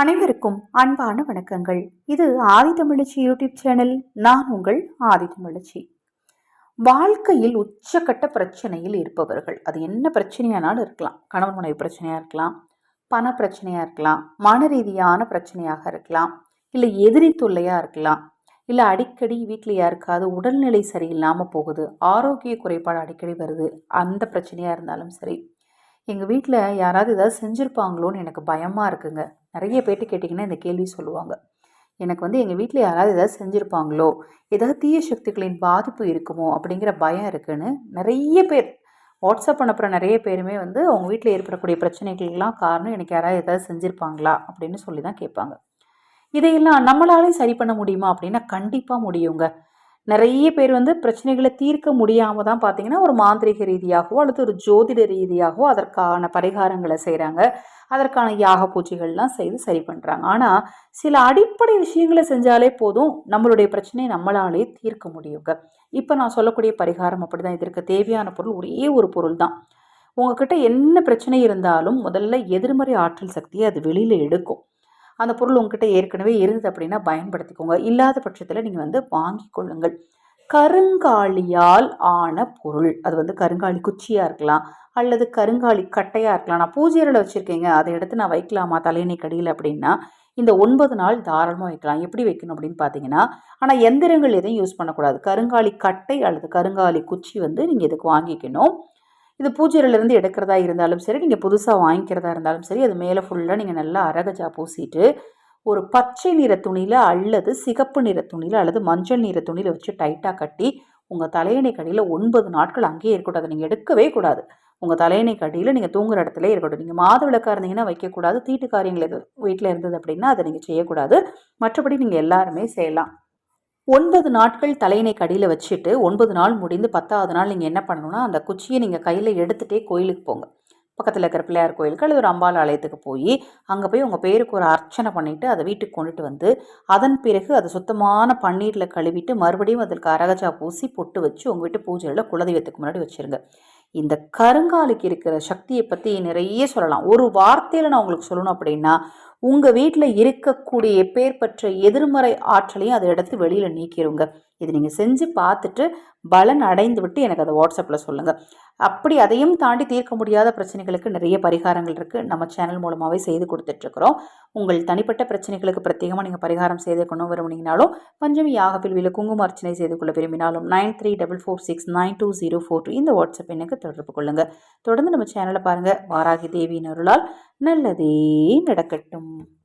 அனைவருக்கும் அன்பான வணக்கங்கள். இது ஆதிதமிழச்சி யூடியூப் சேனல் நான் உங்கள் ஆதிதமிழச்சி வாழ்க்கையில் உச்சக்கட்ட பிரச்சனையில் இருப்பவர்கள். அது என்ன பிரச்சனையானாலும் இருக்கலாம். கணவன் மனைவி பிரச்சனையாக இருக்கலாம் பண பிரச்சனையாக இருக்கலாம் மன ரீதியான பிரச்சனையாக இருக்கலாம் இல்லை எதிரி தொல்லையாக இருக்கலாம் இல்லை அடிக்கடி வீட்டில் யாருக்காவது உடல்நிலை சரியில்லாமல் போகுது ஆரோக்கிய குறைபாடு அடிக்கடி வருது அந்த பிரச்சனையாக இருந்தாலும் சரி. எங்கள் வீட்டில் யாராவது ஏதாவது செஞ்சுருப்பாங்களோன்னு எனக்கு பயமாக இருக்குங்க. நிறைய பேர்ட்டு கேட்டிங்கன்னா இந்த கேள்வி சொல்லுவாங்க. எனக்கு வந்து எங்கள் வீட்டில் யாராவது ஏதாவது செஞ்சுருப்பாங்களோ ஏதாவது தீய சக்திகளின் பாதிப்பு இருக்குமோ அப்படிங்கிற பயம் இருக்குன்னு நிறைய பேர் வாட்ஸ்அப் அனுப்புகிற நிறைய பேருமே வந்து அவங்க வீட்டில் ஏற்படக்கூடிய பிரச்சனைகளுக்கெல்லாம் காரணம் எனக்கு யாராவது ஏதாவது செஞ்சுருப்பாங்களா அப்படின்னு சொல்லி தான் கேட்பாங்க. இதையெல்லாம் நம்மளாலையும் சரி பண்ண முடியுமா அப்படின்னா கண்டிப்பாக முடியுங்க. நிறைய பேர் வந்து பிரச்சனைகளை தீர்க்க முடியாமல் தான் பார்த்தீங்கன்னா ஒரு மாந்திரிக ரீதியாகவோ அல்லது ஒரு ஜோதிட ரீதியாகவோ அதற்கான பரிகாரங்களை செய்கிறாங்க அதற்கான யாக பூஜைகள்லாம் செய்து சரி பண்ணுறாங்க ஆனால் சில அடிப்படை விஷயங்களை செஞ்சாலே போதும் நம்மளுடைய பிரச்சனையை நம்மளாலே தீர்க்க முடியுங்க. இப்போ நான் சொல்லக்கூடிய பரிகாரம் அப்படி தான் இதற்கு தேவையான பொருள் ஒரே ஒரு பொருள் தான் உங்ககிட்ட என்ன பிரச்சனை இருந்தாலும் முதல்ல எதிர்மறை ஆற்றல் சக்தியை அது வெளியில் எடுக்கும். அந்த பொருள் உங்ககிட்ட ஏற்கனவே இருந்தது அப்படின்னா பயன்படுத்திக்கோங்க. இல்லாத பட்சத்தில் நீங்கள் வந்து வாங்கி கொள்ளுங்கள். கருங்காலியால் ஆன பொருள். அது வந்து கருங்காலி குச்சியாக இருக்கலாம் அல்லது கருங்காலி கட்டையாக இருக்கலாம். நான் பூஜையில் வச்சுருக்கேங்க. அதை எடுத்து நான் வைக்கலாமா? தலையணை கடியில் அப்படின்னா இந்த ஒன்பது நாள் தாராளமாக வைக்கலாம். எப்படி வைக்கணும் அப்படின்னு பார்த்தீங்கன்னா ஆனால் எந்திரங்கள் எதையும் யூஸ் பண்ணக்கூடாது. கருங்காலி கட்டை அல்லது கருங்காலி குச்சி வந்து நீங்கள் இதுக்கு வாங்கிக்கணும். இது பூஜையிலேருந்து எடுக்கிறதா இருந்தாலும் சரி நீங்கள் புதுசாக வாங்கிக்கிறதா இருந்தாலும் சரி அது மேலே ஃபுல்லாக நீங்கள் நல்லா அரகஜா பூசிட்டு ஒரு பச்சை நிற துணியில் அல்லது சிகப்பு நிற துணியில் அல்லது மஞ்சள் நிற துணியில் வச்சு டைட்டாக கட்டி உங்கள் தலையணை கடியில் ஒன்பது நாட்கள் அங்கேயே இருக்கக்கூடாது. நீங்கள் எடுக்கவே கூடாது. உங்கள் தலையணை கடியில் நீங்கள் தூங்குற இடத்துல இருக்கட்டும். நீங்கள் மாத விளக்காக இருந்தீங்கன்னா வைக்கக்கூடாது. தீட்டு காரியங்கள் எது வீட்டில் இருந்தது அப்படின்னா அதை நீங்கள் செய்யக்கூடாது. மற்றபடி நீங்கள் எல்லாருமே செய்யலாம். ஒன்பது நாட்கள் தலையினை கடியில் வச்சுட்டு ஒன்பது நாள் முடிந்து பத்தாவது நாள் நீங்கள் என்ன பண்ணணும்னா அந்த குச்சியை நீங்கள் கையில் எடுத்துகிட்டே கோயிலுக்கு போங்க. பக்கத்தில் இருக்கிற பிள்ளையார் கோயிலுக்கு அல்லது ஒரு அம்பாள் ஆலயத்துக்கு போய் அங்கே போய் உங்கள் பேருக்கு ஒரு அர்ச்சனை பண்ணிவிட்டு அதை வீட்டுக்கு கொண்டுட்டு வந்து அதன் பிறகு அதை சுத்தமான பன்னீரில் கழுவிட்டு மறுபடியும் அதற்கு அரகஜா பூசி பொட்டு வச்சு உங்கள் வீட்டு பூஜையில் குலதெய்வத்துக்கு முன்னாடி வச்சுருங்க. இந்த கருங்காலுக்கு இருக்கிற சக்தியை பற்றி நிறைய சொல்லலாம். ஒரு வார்த்தையில் நான் உங்களுக்கு சொல்லணும் அப்படின்னா உங்கள் வீட்டில் இருக்கக்கூடிய எப்பேற்பற்ற எதிர்மறை ஆற்றலையும் அதை எடுத்து வெளியில் நீக்கிடுங்க இது நீங்கள் செஞ்சு பார்த்துட்டு பலன் அடைந்து விட்டு எனக்கு அதை வாட்ஸ்அப்பில் சொல்லுங்கள் அப்படி அதையும் தாண்டி தீர்க்க முடியாத பிரச்சனைகளுக்கு நிறைய பரிகாரங்கள் இருக்குது நம்ம சேனல் மூலமாகவே செய்து கொடுத்துட்ருக்குறோம். உங்கள் தனிப்பட்ட பிரச்சனைகளுக்கு பிரத்யேகமாக நீங்கள் பரிகாரம் செய்து கொண்டு விரும்பினீங்கனாலும் பஞ்சமி யாகப்பில் குங்கும அர்ச்சனை செய்து கொள்ள விரும்பினாலும் nine three double four six nine two zero four two இந்த வாட்ஸ்அப் எனக்கு தொடர்பு கொள்ளுங்கள் தொடர்ந்து நம்ம சேனலை பாருங்கள் வாராகி தேவியின் அருளால் நல்லதே நடக்கட்டும். you